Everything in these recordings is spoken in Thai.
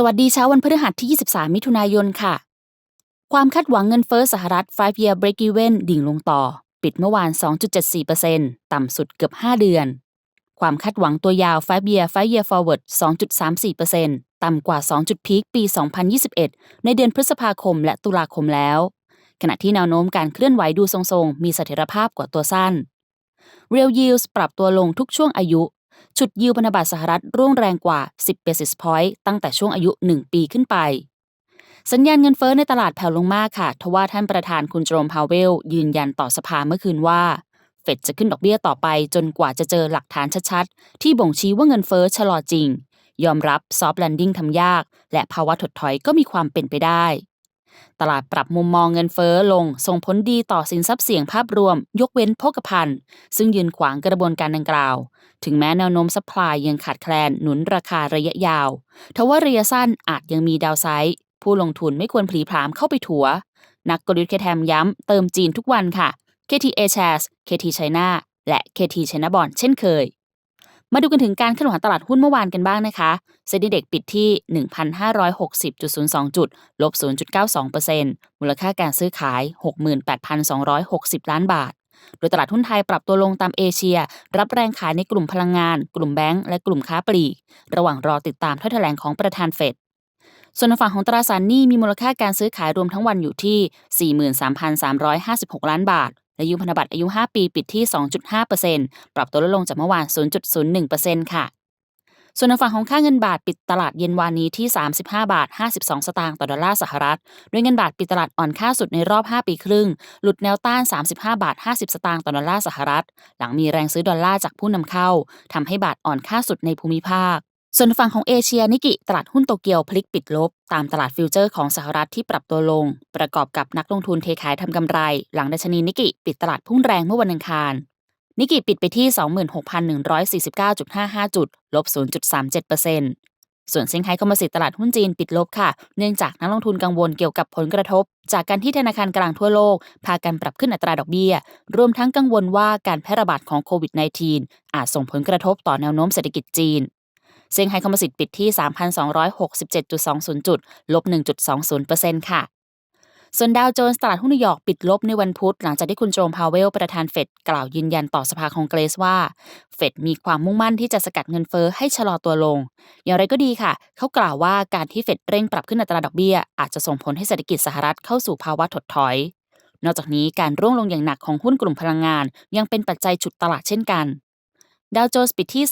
สวัสดีเช้าวันพฤหัสที่ 23 มิถุนายนค่ะ ความคาดหวังเงินเฟ้อสหรัฐ 5-year break-even ดิ่งลงต่อ ปิดเมื่อวาน 2.74%ต่ำสุดเกือบ 5 เดือน ความคาดหวังตัวยาว 5-year 5-year forward 2.34%ต่ำกว่า2จุดพีคปี 2021 ในเดือนพฤษภาคมและตุลาคมแล้ว ขณะที่แนวโน้มการเคลื่อนไหวดูทรงๆ มีเสถียรภาพกว่าตัวสั้น Real yields ปรับตัวลงทุกช่วงอายุ ชุดยิวพันธบัตรสหรัฐร่วงแรงกว่า 10 basis point ตั้งแต่ช่วงอายุ 1 ปีขึ้นไป สัญญาณเงินเฟ้อในตลาดแผ่วลงมากค่ะทว่าท่านประธานคุณโจมพาวเวล ยืนยันต่อสภาเมื่อคืนว่า เฟดจะขึ้นดอกเบี้ยต่อไปจนกว่าจะเจอหลักฐานชัดๆ ที่บ่งชี้ว่าเงินเฟ้อชะลอจริง ยอมรับซอฟต์แลนดิ้งทำยาก และภาวะถดถอยก็มีความเป็นไปได้ ตลาดปรับมุมมองเงินเฟอ้อลงส่งผลดีต่อสินทรัพย์เสี่ยงภาพรวม ยกเว้นพกพันซึ่งยืนขวางกระบวนการดังกล่าว ถึงแม้แนวโน้มซัพพลายยังขาดแคลนหนุนราคาระยะยาวทว่าระยะสั้นอาจยังมีดาวไซด์ผู้ลงทุนไม่ควรผลีผลามเข้าไปถัว นักกลยุทธ์เคแทมย้ำเติมจีนทุกวันค่ะ KTA Shares KT China และ KT China Bond เช่นเคย มาดูกันถึงการขึ้นไหวตลาดหุ้นเมื่อวานกันบ้างนะคะเซ็นดีเด็กปิดที่ 1,560.02 จุด ลบ 0.92%มูลค่าการซื้อขาย 68,260 ล้านบาท โดยตลาดหุ้นไทยปรับตัวลงตามเอเชีย รับแรงขายในกลุ่มพลังงาน กลุ่มแบงก์และกลุ่มค้าปลีก ระหว่างรอติดตามถ้อยแถลงของประธานเฟดส่วนฝั่งของตราสารหนี้มีมูลค่าการซื้อขายรวมทั้งวันอยู่ที่ 43,356 ล้านบาท และยุพันธบัตรอายุ 5 ปีปิดที่ 2.5%ปรับตัวลดลงจากเมื่อวาน 0.01%ค่ะส่วนฝั่งของค่าเงินบาทปิดตลาดเย็นวานนี้ที่ 35 บาท 52 สตางค์ต่อดอลลาร์สหรัฐ ด้วยเงินบาทปิดตลาดอ่อนค่าสุดในรอบ 5 ปีครึ่ง หลุดแนวต้าน 35 บาท 50 สตางค์ต่อดอลลาร์สหรัฐ หลังมีแรงซื้อดอลลาร์จากผู้นำเข้าทำให้บาทอ่อนค่าสุดในภูมิภาค ส่วนฝั่งของเอเชียนิกิตลาดหุ้นโตเกียวพลิกปิดลบ ตามตลาดฟิวเจอร์ของสหรัฐที่ปรับตัวลง ประกอบกับนักลงทุนเทขายทำกำไร หลังดัชนีนิกิปิดตลาดพุ่งแรงเมื่อวันอังคาร นิกิปิดไปที่ 26,149.55 จุด ลบ 0.37%ส่วนเซี่ยงไฮ้คอมมิสิตตลาดหุ้นจีนปิดลบค่ะ เนื่องจากนักลงทุนกังวลเกี่ยวกับผลกระทบ จากการที่ธนาคารกลางทั่วโลก พากันปรับขึ้นอัตราดอกเบี้ย รวมทั้งกังวลว่าการแพร่ระบาดของโควิด -19 อาจส่งผลกระทบต่อแนวโน้มเศรษฐกิจจีน ซี่งไฮ้คอมมิสิตปิดที่ 3,267.20 จุด ลบ 1.20%ค่ะส่วนดาวโจนส์ตลาดหุ้นนิวยอร์กปิดลบในวันพุธ หลังจากที่คุณโจมพาวเวล ประธานเฟดกล่าวยืนยันต่อสภาคองเกรสว่า เฟดมีความมุ่งมั่นที่จะสกัดเงินเฟอ้อให้ชะลอตัวลง อย่างไรก็ดีค่ะ เขากล่าวว่าการที่เฟดเร่งปรับขึ้นอัตราดอกเบี้ย อาจจะส่งผลให้เศรษฐกิจสหรัฐเข้าสู่ภาวะถดถอย นอกจากนี้การร่วงลงอย่างหนักของหุ้นกลุ่มพลังงาน ยังเป็นปัจจัยฉุดตลาดเช่นกัน ดาวโจนส์ปิดที่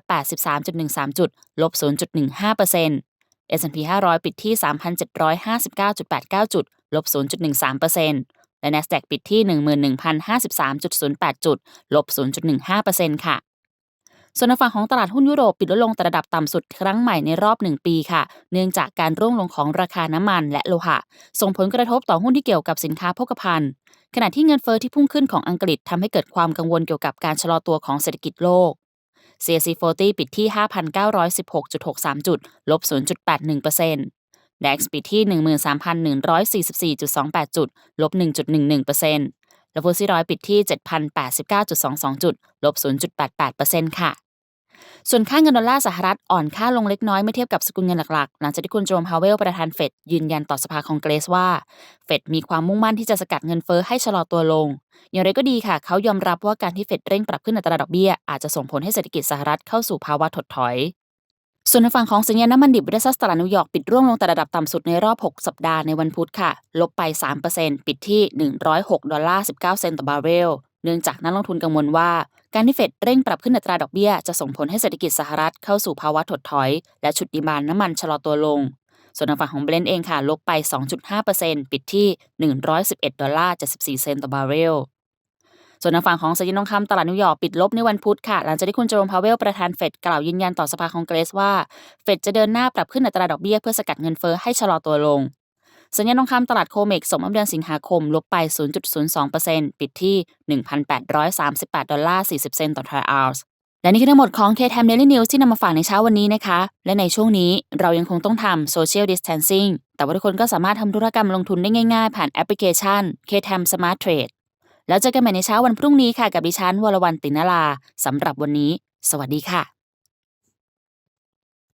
3483.13 จุด ลบ 0.15% S&P 500 ปิดที่ 3,759.89 จุด ลบ 0.13%และ NASDAQ ปิดที่ 11,053.08 จุด ลบ 0.15%ค่ะ ส่วนฝั่งของตลาดหุ้นยุโรปปิดลดลงแต่ระดับต่ำสุดครั้งใหม่ในรอบ 1 ปีค่ะ เนื่องจากการร่วงลงของราคาน้ำมันและโลหะ ส่งผลกระทบต่อหุ้นที่เกี่ยวกับสินค้าโภคภัณฑ์ ขณะที่เงินเฟอ้อที่พุ่งขึ้นของอังกฤษทำให้เกิดความกังวลเกี่ยวกับการชะลอตัวของเศรษฐกิจโลก CAC 40 ปิดที่ 5,916.63 จุด ลบ 0.81% DAX ปิดที่ 13,144.28 จุด ลบ 1.11%และฟูซี่ร้อยปิดที่ 7,089.22 จุด ลบ 0.88%ค่ะ ส่วนค่าเงินดอลลาร์สหรัฐอ่อนค่าลงเล็กน้อยเมื่อเทียบกับสกุลเงินหลักๆ หลังจากที่คุณโจมพาวเวลประธานเฟดยืนยันต่อสภาคองเกรสว่า เฟดมีความมุ่งมั่นที่จะสกัดเงินเฟ้อให้ชะลอตัวลง อย่างไรก็ดีค่ะ เขายอมรับว่าการที่เฟดเร่งปรับขึ้นอัตราดอกเบี้ย อาจจะส่งผลให้เศรษฐกิจสหรัฐเข้าสู่ภาวะถดถอยส่วนในฝั่งของสัญญาณน้ำมันดิบเบรซัสตลาดนิวยอร์กปิดร่วงลงแต่ระดับต่ำสุดในรอบ 6 สัปดาห์ในวันพุธค่ะ ลบไป 3%ปิดที่ 106 ดอลลาร์ 19 เซนต์ต่อบาร์เรล เนื่องจากนักลงทุนกังวลว่า การที่เฟดเร่งปรับขึ้นอัตราดอกเบี้ยจะส่งผลให้เศรษฐกิจสหรัฐเข้าสู่ภาวะถดถอย และฉุดดีมานน้ำมันชะลอตัวลง ส่วนทางฝั่งของเบรนท์เองค่ะลบไป 2.5%ปิดที่ 111ดอลลาร์74 เซนต์ต่อบาร์เรลส่วนทางฝั่งของสยินทองคำตลาดนิวยอร์กปิดลบในวันพุธค่ะ หลังจากที่คุณโจมพาวเวลประธานเฟดกล่าวยืนยันต่อสภาคองเกรสว่า เฟดจะเดินหน้าปรับขึ้นอัตราดอกเบี้ยเพื่อสกัดเงินเฟ้อให้ชะลอตัวลง สัญญาณทองคำตลาดโคเมกสมอัปเดือนสิงหาคมลบไป 0.02%ปิดที่ 1,838 ดอลลาร์ 40 เซนต์ต่อทรัลล์ และนี่คือทั้งหมดของ K-Time Daily News ที่นำมาฝากในเช้าวันนี้นะคะ และในช่วงนี้เรายังคงต้องทำ Social Distancing แต่ว่าทุกคนก็สามารถทำธุรกรรมลงทุนได้ง่ายๆ ผ่านแอปพลิเคชัน K-Time Smart Trade แล้วเจอกันใหม่ในเช้าวันพรุ่งนี้ค่ะ กับดิฉันวรวรรณตินลาสำหรับวันนี้ สวัสดีค่ะ